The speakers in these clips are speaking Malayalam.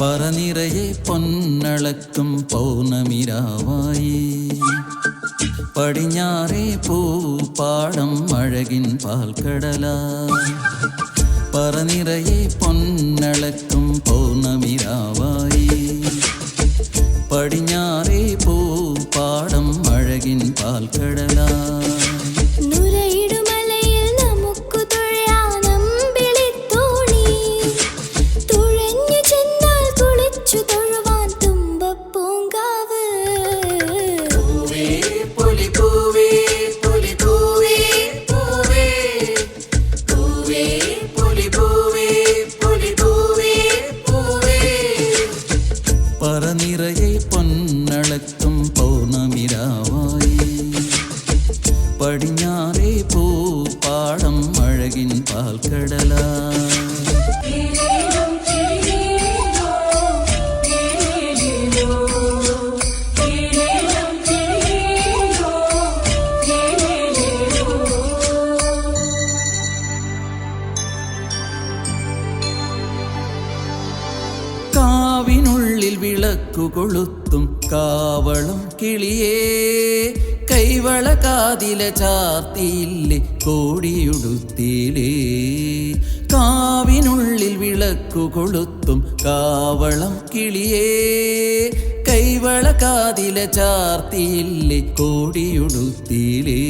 പറനിറയെ പൊന്നളക്കും പൗർണമിരാവായി. പടിഞ്ഞാറേ പൂപ്പാടം അഴകിൻ പാൽക്കടല പറനിറയെ പൊന്നളക്കും പൗർണമിരാവായി. പടിഞ്ഞാറേ പൂപ്പാടം അഴകിൻ പാൽക്കടല പടിഞ്ഞാറേ പൂപ്പാടം അഴകിൻ പാൽക്കടല. കാവിനുള്ളിൽ വിളക്കു കൊളുത്തും കാവളം കിളിയേ. കൈവള കാതില കോടിയുടുത്തിയിലേ കാവിനുള്ളിൽ വിളക്കു കൊളുത്തും കാവളം കിളിയേ. കൈവള കാതില ചാർത്തിയില്ലേ കോടിയുടുത്തിയിലേ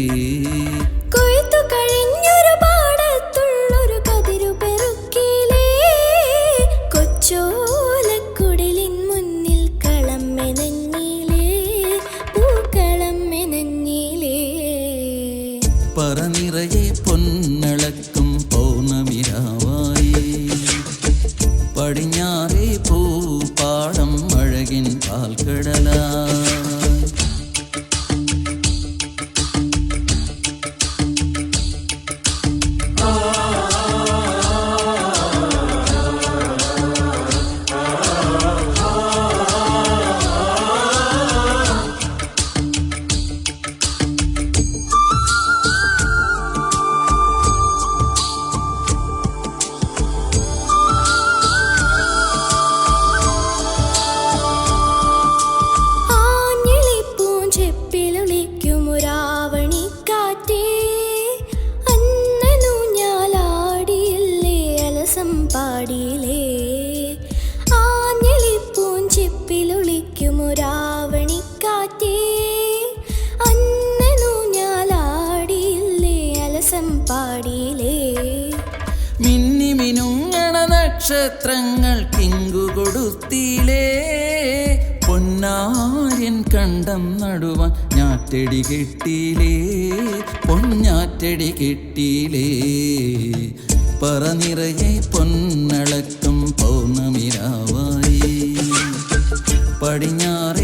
പറനിറയെ പൊന്നളക്കും പൗർണമിരാവായി പടിഞ്ഞാറേ പൂപ്പാടം അഴകിൻ പാൽക്കടല ആഞ്ഞിളിപ്പൂഞ്ചെപ്പിലൊളിക്കും മിന്നി മിനുങ്ങണ നക്ഷത്രങ്ങൾ കിങ്കു കൊടുത്തിലേ പൊന്നാര്യൻ കണ്ടം നടുവാൻ ഞാറ്റടി കെട്ടിയിലേ പൊന്നാറ്റടി കെട്ടിയിലേ പറനിറയെ പൊന്നളക്കും പൗർണമിരാവായി. പടിഞ്ഞാറേ